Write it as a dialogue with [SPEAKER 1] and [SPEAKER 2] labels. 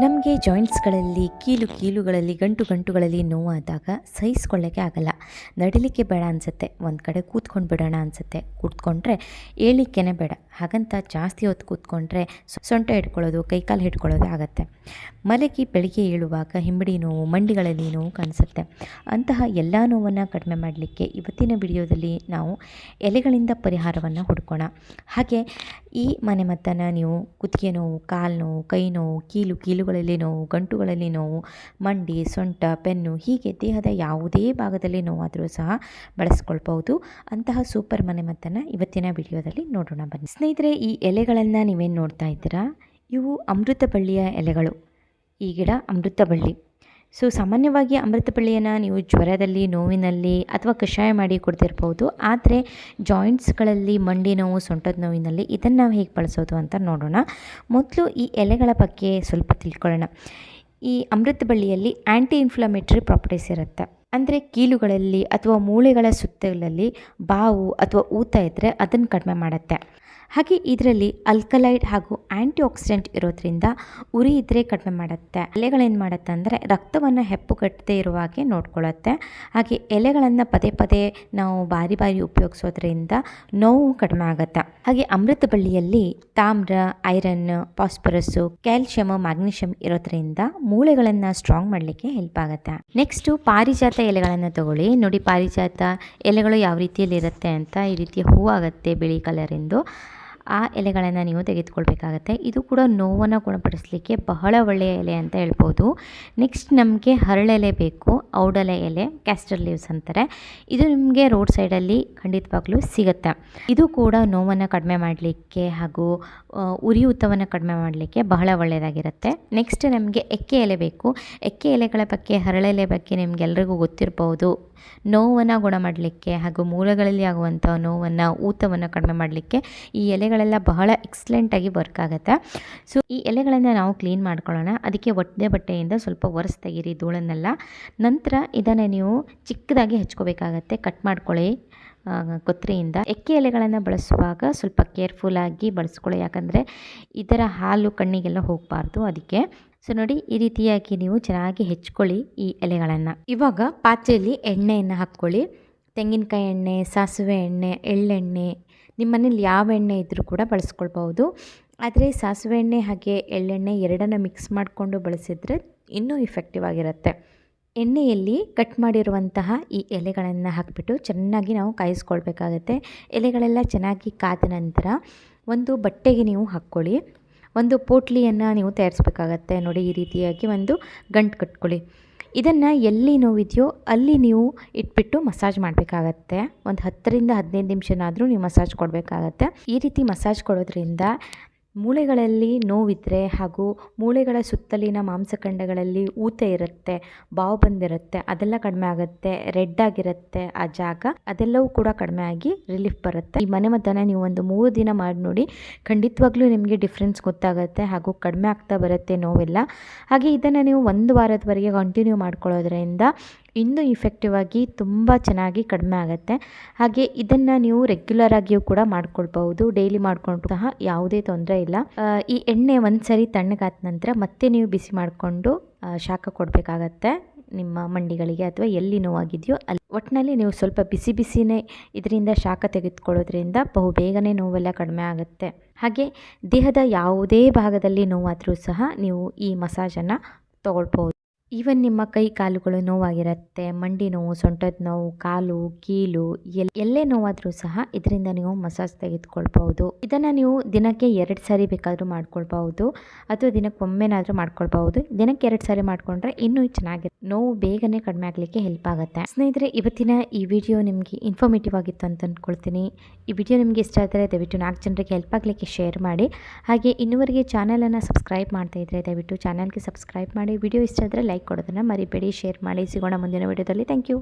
[SPEAKER 1] ನಮಗೆ ಜಾಯಿಂಟ್ಸ್ಗಳಲ್ಲಿ ಕೀಲು ಕೀಲುಗಳಲ್ಲಿ, ಗಂಟು ಗಂಟುಗಳಲ್ಲಿ ನೋವಾದಾಗ ಸಹಿಸ್ಕೊಳ್ಳೋಕ್ಕೆ ಆಗಲ್ಲ. ನಡಿಲಿಕ್ಕೆ ಬೇಡ ಅನಿಸುತ್ತೆ. ಒಂದು ಕಡೆ ಕೂತ್ಕೊಂಡು ಬಿಡೋಣ ಅನಿಸುತ್ತೆ. ಕೂತ್ಕೊಂಡ್ರೆ ಏಳಿಕೆನೇ ಬೇಡ. ಹಾಗಂತ ಜಾಸ್ತಿ ಹೊತ್ತು ಕೂತ್ಕೊಂಡ್ರೆ ಸೊಂಟ ಹಿಡ್ಕೊಳ್ಳೋದು ಕೈಕಾಲು ಹಿಡ್ಕೊಳ್ಳೋದು ಆಗುತ್ತೆ. ಮಲಗಿ ಬೆಳಿಗ್ಗೆ ಏಳುವಾಗ ಹಿಂಬಡಿ ನೋವು, ಮಂಡಿಗಳಲ್ಲಿ ನೋವು ಕಾಣಿಸುತ್ತೆ. ಅಂತಹ ಎಲ್ಲ ನೋವನ್ನು ಕಡಿಮೆ ಮಾಡಲಿಕ್ಕೆ ಇವತ್ತಿನ ವಿಡಿಯೋದಲ್ಲಿ ನಾವು ಎಲೆಗಳಿಂದ ಪರಿಹಾರವನ್ನು ಹುಡ್ಕೋಣ. ಹಾಗೆ ಈ ಮನೆಮದ್ದನ್ನು ನೀವು ಕುತ್ತಿಗೆ ನೋವು, ಕಾಲು ನೋವು, ಕೈ ನೋವು, ಕೀಲು, ಕೀಲುಗಳಲ್ಲಿ ನೋವು, ಗಂಟುಗಳಲ್ಲಿ ನೋವು, ಮಂಡಿ, ಸೊಂಟ ಪೆನ್ನು ಹೀಗೆ ದೇಹದ ಯಾವುದೇ ಭಾಗದಲ್ಲಿ ನೋವಾದರೂ ಸಹ ಬಳಸ್ಕೊಳ್ಬಹುದು. ಅಂತಹ ಸೂಪರ್ ಮನೆಮದ್ದನ್ನು ಇವತ್ತಿನ ವಿಡಿಯೋದಲ್ಲಿ ನೋಡೋಣ ಬನ್ನಿ. ಸ್ನೇಹಿತರೆ, ಈ ಎಲೆಗಳನ್ನು ನೀವೇನು ನೋಡ್ತಾ ಇದ್ದೀರಾ? ಇವು ಅಮೃತ ಬಳ್ಳಿಯ ಎಲೆಗಳು. ಈ ಗಿಡ ಅಮೃತ ಬಳ್ಳಿ ಸೊ, ಸಾಮಾನ್ಯವಾಗಿ ಅಮೃತ ಬಳ್ಳಿಯನ್ನು ನೀವು ಜ್ವರದಲ್ಲಿ, ನೋವಿನಲ್ಲಿ ಅಥವಾ ಕಷಾಯ ಮಾಡಿ ಕೊಡ್ತಿರ್ಬೋದು ಆದರೆ, ಜಾಯಿಂಟ್ಸ್ಗಳಲ್ಲಿ ಮಂಡಿ ನೋವು, ಸೊಂಟದ ನೋವಿನಲ್ಲಿ ಇದನ್ನು ನಾವು ಹೇಗೆ ಬಳಸೋದು ಅಂತ ನೋಡೋಣ. ಮೊದಲು ಈ ಎಲೆಗಳ ಬಗ್ಗೆ ಸ್ವಲ್ಪ ತಿಳ್ಕೊಳ್ಳೋಣ. ಈ ಅಮೃತ ಬಳ್ಳಿಯಲ್ಲಿ ಆ್ಯಂಟಿ ಇನ್ಫ್ಲಮೇಟ್ರಿ ಪ್ರಾಪರ್ಟೀಸ್ ಇರುತ್ತೆ. ಅಂದರೆ ಕೀಲುಗಳಲ್ಲಿ ಅಥವಾ ಮೂಳೆಗಳ ಸುತ್ತಗಳಲ್ಲಿ ಬಾವು ಅಥವಾ ಊತ ಇದ್ದರೆ ಅದನ್ನು ಕಡಿಮೆ ಮಾಡುತ್ತೆ. ಹಾಗೆ ಇದರಲ್ಲಿ ಅಲ್ಕಲೈಡ್ ಹಾಗೂ ಆ್ಯಂಟಿ ಆಕ್ಸಿಡೆಂಟ್ ಇರೋದ್ರಿಂದ ಉರಿ ಇದ್ದರೆ ಕಡಿಮೆ ಮಾಡುತ್ತೆ. ಎಲೆಗಳೇನು ಮಾಡುತ್ತೆ ಅಂದರೆ ರಕ್ತವನ್ನು ಹೆಪ್ಪುಗಟ್ಟದೇ ಇರುವ ಹಾಗೆ ನೋಡ್ಕೊಳ್ಳುತ್ತೆ. ಹಾಗೆ ಎಲೆಗಳನ್ನು ಪದೇ ಪದೇ ನಾವು ಬಾರಿ ಬಾರಿ ಉಪಯೋಗಿಸೋದ್ರಿಂದ ನೋವು ಕಡಿಮೆ ಆಗುತ್ತೆ. ಹಾಗೆ ಅಮೃತ ಬಳ್ಳಿಯಲ್ಲಿ ತಾಮ್ರ, ಐರನ್ ಫಾಸ್ಫರಸ್ಸು ಕ್ಯಾಲ್ಶಿಯಮ್ ಮ್ಯಾಗ್ನೀಷಿಯಮ್ ಇರೋದ್ರಿಂದ ಮೂಳೆಗಳನ್ನು ಸ್ಟ್ರಾಂಗ್ ಮಾಡಲಿಕ್ಕೆ ಹೆಲ್ಪ್ ಆಗುತ್ತೆ. ನೆಕ್ಸ್ಟು ಪಾರಿಜಾತ ಎಲೆಗಳನ್ನು ತಗೊಳ್ಳಿ. ನೋಡಿ ಪಾರಿಜಾತ ಎಲೆಗಳು ಯಾವ ರೀತಿಯಲ್ಲಿ ಇರುತ್ತೆ ಅಂತ ಈ ರೀತಿ ಹೂವಾಗುತ್ತೆ ಬಿಳಿ ಕಲರಿಂದು ಆ ಎಲೆಗಳನ್ನು ನೀವು ತೆಗೆದುಕೊಳ್ಬೇಕಾಗತ್ತೆ. ಇದು ಕೂಡ ನೋವನ್ನು ಗುಣಪಡಿಸಲಿಕ್ಕೆ ಬಹಳ ಒಳ್ಳೆಯ ಎಲೆ ಅಂತ ಹೇಳ್ಬೋದು. ನೆಕ್ಸ್ಟ್ ನಮಗೆ ಹರಳೆಲೆ ಬೇಕು. ಔಡಲೆ ಎಲೆ, ಕ್ಯಾಸ್ಟರ್ ಲೀವ್ಸ್ ಅಂತಾರೆ. ಇದು ನಿಮಗೆ ರೋಡ್ ಸೈಡಲ್ಲಿ ಖಂಡಿತವಾಗ್ಲೂ ಸಿಗುತ್ತೆ. ಇದು ಕೂಡ ನೋವನ್ನು ಕಡಿಮೆ ಮಾಡಲಿಕ್ಕೆ ಹಾಗೂ ಉರಿಯೂತವನ್ನು ಕಡಿಮೆ ಮಾಡಲಿಕ್ಕೆ ಬಹಳ ಒಳ್ಳೆಯದಾಗಿರುತ್ತೆ. ನೆಕ್ಸ್ಟ್ ನಮಗೆ ಎಕ್ಕೆ ಎಲೆ ಬೇಕು. ಎಕ್ಕೆ ಎಲೆಗಳ ಬಗ್ಗೆ, ಹರಳೆಲೆ ಬಗ್ಗೆ ನಿಮಗೆಲ್ಲರಿಗೂ ಗೊತ್ತಿರ್ಬೋದು. ನೋವನ್ನು ಗುಣ ಮಾಡಲಿಕ್ಕೆ ಹಾಗೂ ಮೂಲಗಳಲ್ಲಿ ಆಗುವಂಥ ನೋವನ್ನು, ಊತವನ್ನು ಕಡಿಮೆ ಮಾಡಲಿಕ್ಕೆ ಈ ಎಲೆಗಳೆಲ್ಲ ಬಹಳ ಎಕ್ಸಲೆಂಟಾಗಿ ವರ್ಕ್ ಆಗುತ್ತೆ. ಸೊ ಈ ಎಲೆಗಳನ್ನು ನಾವು ಕ್ಲೀನ್ ಮಾಡ್ಕೊಳ್ಳೋಣ. ಅದಕ್ಕೆ ಒಟ್ಟೆ ಬಟ್ಟೆಯಿಂದ ಸ್ವಲ್ಪ ಒರೆಸ್ ತೆಗೀರಿ ಧೂಳನ್ನೆಲ್ಲ. ನಂತರ ಇದನ್ನು ನೀವು ಚಿಕ್ಕದಾಗಿ ಹಚ್ಕೋಬೇಕಾಗತ್ತೆ. ಕಟ್ ಮಾಡ್ಕೊಳ್ಳಿ ಕೊತ್ತರಿಯಿಂದ ಎಕ್ಕೆ ಎಲೆಗಳನ್ನು ಬಳಸುವಾಗ ಸ್ವಲ್ಪ ಕೇರ್ಫುಲ್ಲಾಗಿ ಬಳಸ್ಕೊಳ್ಳಿ. ಯಾಕಂದರೆ ಇದರ ಹಾಲು ಕಣ್ಣಿಗೆಲ್ಲ ಹೋಗಬಾರ್ದು ಅದಕ್ಕೆ. ಸೊ ನೋಡಿ ಈ ರೀತಿಯಾಗಿ ನೀವು ಚೆನ್ನಾಗಿ ಹೆಚ್ಕೊಳ್ಳಿ ಈ ಎಲೆಗಳನ್ನು. ಇವಾಗ ಪಾತ್ರೆಯಲ್ಲಿ ಎಣ್ಣೆಯನ್ನು ಹಾಕ್ಕೊಳ್ಳಿ. ತೆಂಗಿನಕಾಯಿ ಎಣ್ಣೆ, ಸಾಸಿವೆ ಎಣ್ಣೆ, ಎಳ್ಳೆಣ್ಣೆ ನಿಮ್ಮ ಮನೇಲಿ ಯಾವ ಎಣ್ಣೆ ಇದ್ದರೂ ಕೂಡ ಬಳಸ್ಕೊಳ್ಬೋದು ಆದರೆ ಸಾಸಿವೆ ಎಣ್ಣೆ ಹಾಗೆ ಎಳ್ಳೆಣ್ಣೆ ಎರಡನ್ನು ಮಿಕ್ಸ್ ಮಾಡಿಕೊಂಡು ಬಳಸಿದರೆ ಇನ್ನೂ ಇಫೆಕ್ಟಿವ್ ಆಗಿರುತ್ತೆ. ಎಣ್ಣೆಯಲ್ಲಿ ಕಟ್ ಮಾಡಿರುವಂತಹ ಈ ಎಲೆಗಳನ್ನು ಹಾಕಿಬಿಟ್ಟು ಚೆನ್ನಾಗಿ ನಾವು ಕಾಯಿಸ್ಕೊಳ್ಬೇಕಾಗತ್ತೆ. ಎಲೆಗಳೆಲ್ಲ ಚೆನ್ನಾಗಿ ಕಾದ ನಂತರ ಒಂದು ಬಟ್ಟೆಗೆ ನೀವು ಹಾಕ್ಕೊಳ್ಳಿ. ಒಂದು ಪೋಟ್ಲಿಯನ್ನು ನೀವು ತಯಾರಿಸ್ಬೇಕಾಗತ್ತೆ. ನೋಡಿ ಈ ರೀತಿಯಾಗಿ ಒಂದು ಗಂಟು ಕಟ್ಕೊಳ್ಳಿ. ಇದನ್ನು ಎಲ್ಲಿ ನೋವಿದೆಯೋ ಅಲ್ಲಿ ನೀವು ಇಟ್ಬಿಟ್ಟು ಮಸಾಜ್ ಮಾಡಬೇಕಾಗತ್ತೆ. ಒಂದು ಹತ್ತರಿಂದ ಹದಿನೈದು ನಿಮಿಷನಾದರೂ ನೀವು ಮಸಾಜ್ ಕೊಡಬೇಕಾಗತ್ತೆ. ಈ ರೀತಿ ಮಸಾಜ್ ಕೊಡೋದ್ರಿಂದ ಮೂಳೆಗಳಲ್ಲಿ ನೋವಿದ್ದರೆ ಹಾಗೂ ಮೂಳೆಗಳ ಸುತ್ತಲಿನ ಮಾಂಸಖಂಡಗಳಲ್ಲಿ ಊತ ಇರುತ್ತೆ, ಬಾವು ಬಂದಿರುತ್ತೆ, ಅದೆಲ್ಲ ಕಡಿಮೆ ಆಗುತ್ತೆ, ರೆಡ್ ಆಗಿರುತ್ತೆ ಆ ಜಾಗ. ಅದೆಲ್ಲವೂ ಕೂಡ ಕಡಿಮೆ ಆಗಿ ರಿಲೀಫ್ ಬರುತ್ತೆ. ಈ ಮನೆಮದ್ದನ್ನು ನೀವು ಒಂದು ಮೂರು ದಿನ ಮಾಡಿ ನೋಡಿ, ಖಂಡಿತವಾಗ್ಲೂ ನಿಮಗೆ ಡಿಫ್ರೆನ್ಸ್ ಗೊತ್ತಾಗುತ್ತೆ ಹಾಗೂ ಕಡಿಮೆ ಆಗ್ತಾ ಬರುತ್ತೆ ನೋವೆಲ್ಲ. ಹಾಗೆ ಇದನ್ನು ನೀವು ಒಂದು ವಾರದವರೆಗೆ ಕಂಟಿನ್ಯೂ ಮಾಡ್ಕೊಳ್ಳೋದ್ರಿಂದ ಇನ್ನೂ ಇಫೆಕ್ಟಿವ್ ಆಗಿ ತುಂಬ ಚೆನ್ನಾಗಿ ಕಡಿಮೆ ಆಗುತ್ತೆ. ಹಾಗೆ ಇದನ್ನು ನೀವು ರೆಗ್ಯುಲರ್ ಆಗಿಯೂ ಕೂಡ ಮಾಡ್ಕೊಳ್ಬಹುದು ಡೈಲಿ ಮಾಡಿಕೊಂಡು ಸಹ ಯಾವುದೇ ತೊಂದರೆ ಇಲ್ಲ. ಈ ಎಣ್ಣೆ ಒಂದು ಸರಿ ತಣ್ಣಗಾದ ನಂತರ ಮತ್ತೆ ನೀವು ಬಿಸಿ ಮಾಡಿಕೊಂಡು ಶಾಖ ಕೊಡಬೇಕಾಗತ್ತೆ. ನಿಮ್ಮ ಮಂಡಿಗಳಿಗೆ ಅಥವಾ ಎಲ್ಲಿ ನೋವಾಗಿದೆಯೋ ಅಲ್ಲಿ. ಒಟ್ಟಿನಲ್ಲಿ ನೀವು ಸ್ವಲ್ಪ ಬಿಸಿ ಬಿಸಿನೇ ಇದರಿಂದ ಶಾಖ ತೆಗೆದುಕೊಳ್ಳೋದ್ರಿಂದ ಬಹು ಬೇಗನೆ ನೋವೆಲ್ಲ ಕಡಿಮೆ ಆಗುತ್ತೆ. ಹಾಗೆ ದೇಹದ ಯಾವುದೇ ಭಾಗದಲ್ಲಿ ನೋವಾದರೂ ಸಹ ನೀವು ಈ ಮಸಾಜನ್ನು ತಗೊಳ್ಬೋದು ಈವನ್ ನಿಮ್ಮ ಕೈ ಕಾಲುಗಳು ನೋವಾಗಿರುತ್ತೆ, ಮಂಡಿ ನೋವು, ಸೊಂಟದ ನೋವು, ಕಾಲು, ಕೀಲು, ಎಲ್, ಎಲ್ಲೇ ನೋವಾದರೂ ಸಹ ಇದರಿಂದ ನೀವು ಮಸಾಜ್ ತೆಗೆದುಕೊಳ್ಬಹುದು. ಇದನ್ನು ನೀವು ದಿನಕ್ಕೆ ಎರಡು ಸಾರಿ ಬೇಕಾದರೂ ಮಾಡ್ಕೊಳ್ಬಹುದು. ಅಥವಾ ದಿನಕ್ಕೆ ಒಮ್ಮೆನಾದರೂ ಮಾಡ್ಕೊಳ್ಬಹುದು. ದಿನಕ್ಕೆ ಎರಡು ಸಾರಿ ಮಾಡಿಕೊಂಡ್ರೆ ಇನ್ನೂ ಚೆನ್ನಾಗಿರುತ್ತೆ ನೋವು ಬೇಗನೆ ಕಡಿಮೆ ಆಗಲಿಕ್ಕೆ ಹೆಲ್ಪ್ ಆಗುತ್ತೆ. ಸ್ನೇಹಿತರೆ, ಇವತ್ತಿನ ಈ ವಿಡಿಯೋ ನಿಮಗೆ ಇನ್ಫಾರ್ಮೇಟಿವ್ ಆಗಿತ್ತು ಅಂತ ಅಂದ್ಕೊಳ್ತೀನಿ ಈ ವಿಡಿಯೋ ನಿಮಗೆ ಇಷ್ಟ ಆದರೆ ದಯವಿಟ್ಟು ನಾಲ್ಕು ಜನರಿಗೆ ಹೆಲ್ಪ್ ಆಗಲಿಕ್ಕೆ ಶೇರ್ ಮಾಡಿ. ಹಾಗೆ ಇನ್ನುವರೆಗೆ ಚಾನಲನ್ನು ಸಬ್ಸ್ಕ್ರೈಬ್ ಮಾಡ್ತಾ ಇದ್ದರೆ ದಯವಿಟ್ಟು ಚಾನಲ್ಗೆ ಸಬ್ಸ್ಕ್ರೈಬ್ ಮಾಡಿ. ವಿಡಿಯೋ ಇಷ್ಟ ಆದರೆ ಲೈಕ್ ಕೊಡೋದನ್ನು ಮರಿಬೇಡಿ ಶೇರ್ ಮಾಡಿ. ಸಿಗೋಣ ಮುಂದಿನ ವಿಡಿಯೋದಲ್ಲಿ ಥ್ಯಾಂಕ್ ಯು